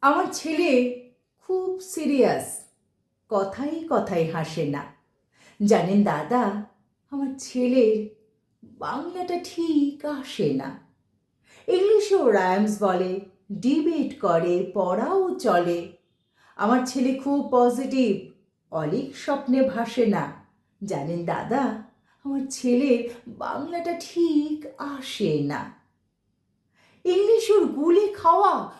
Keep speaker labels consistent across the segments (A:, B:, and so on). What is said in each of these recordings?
A: আমার ছেলে খুব সিরিয়াস। কথাই কথাই হাসে না। জানেন দাদা, আমার ছেলের বাংলাটা ঠিক আসে না। ইংলিশেও রায়ামস বলে, ডিবেট করে, পড়াও চলে। আমার ছেলে খুব পজিটিভ, অলিক স্বপ্নে ভাসে না। জানেন দাদা, আমার ছেলের বাংলাটা ঠিক আসে না। ইংলিশ ওর গুলি খাওয়া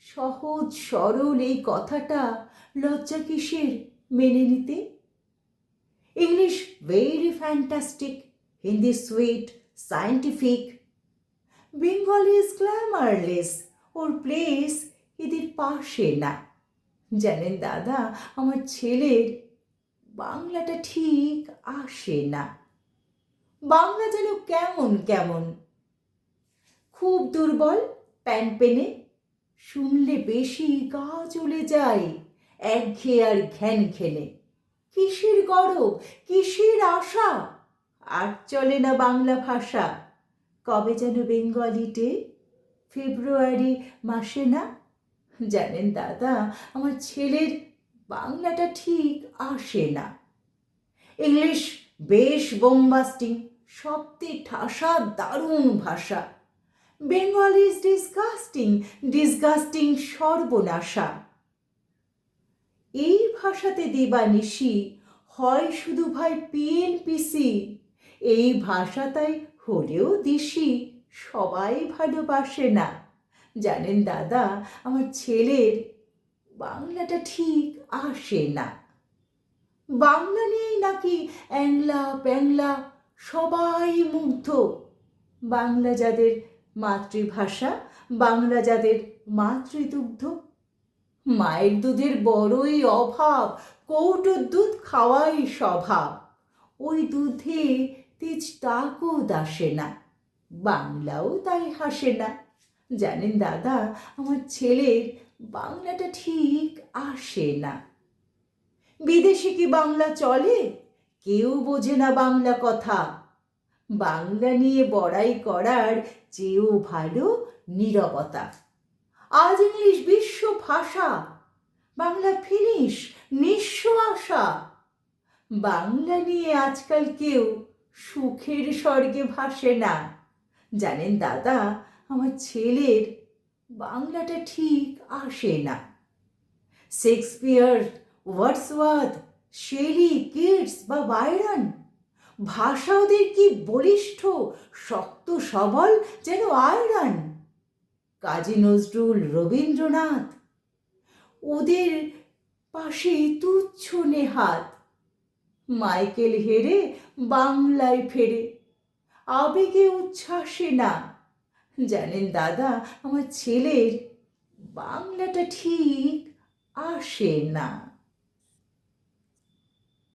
A: সহজ, সরল এই কথাটা লজ্জা কিসের মেনে নিতে? English very fantastic Hindi sweet scientific Bengali is glamourless or place এদের পাশে না। জানেন দাদা, আমার ছেলের বাংলাটা ঠিক আসে না। বাংলা যেন কেমন কেমন। খুব দুর্বল প্যান পেনে শুনলে বেশি গা চলে যায়। একঘেয়ে আর ঘ্যান ঘেনে কিসের গরব? কিসের আশা? আর চলে না বাংলা ভাষা। কবে যেন বেঙ্গলিতে ফেব্রুয়ারি মাসে না? জানেন দাদা, আমার ছেলের বাংলাটা ঠিক আসে না। ইংলিশ বেশ বোম্বাস্টিং সত্যি ঠাসা, দারুণ ভাষা। বেঙ্গলি ইজ ডিসগাস্টিং ডিসগাস্টিং সর্বনাশা। এই ভাষাতে দিবানিশি হয় শুধু ভাই পিএনপিসি এই ভাষা তাই হলেও দিশি, সবাই ভালোবাসে না। জানেন দাদা, আমার ছেলের বাংলাটা ঠিক আসে না। বাংলা নিয়েই নাকি অ্যাংলা প্যাংলা সবাই মুগ্ধ। বাংলা যাদের মাতৃভাষা, বাংলা যাদের মাতৃদুগ্ধ। মায়ের দুধের বড়ই অভাব কৌটোর দুধ খাওয়াই স্বভাব। ওই দুধে তেজ তাকও দাসে না, বাংলাও তাই হাসে না। জানেন দাদা, আমার ছেলের বাংলাটা ঠিক আসে না। বিদেশে কি বাংলা চলে? কেউ বোঝে না বাংলা কথা। বাংলা নিয়ে বড়াই করার চেয়েও ভালো নীরবতা। আজ ইংলিশ বিশ্ব ভাষা, বাংলা ফিনিশ নিঃস্ব আশা। বাংলা নিয়ে আজকাল কেউ সুখের স্বর্গে ভাসে না। জানেন দাদা, আমার ছেলের বাংলাটা ঠিক আসে না। শেক্সপিয়ার, ওয়ার্ডসওয়ার্থ, শেলি কিডস বা বাইরন ভাষা ওদের কি বলিষ্ঠ, শক্ত, সবল, যেন আয়রন? কাজী নজরুল রবীন্দ্রনাথ, ওদের পাশে তুচ্ছ নেহাত। মাইকেল হেরে বাংলায় ফেরে, আবেগে উচ্ছ্বাসে না। জানেন দাদা, আমার ছেলের বাংলাটা ঠিক আসে না।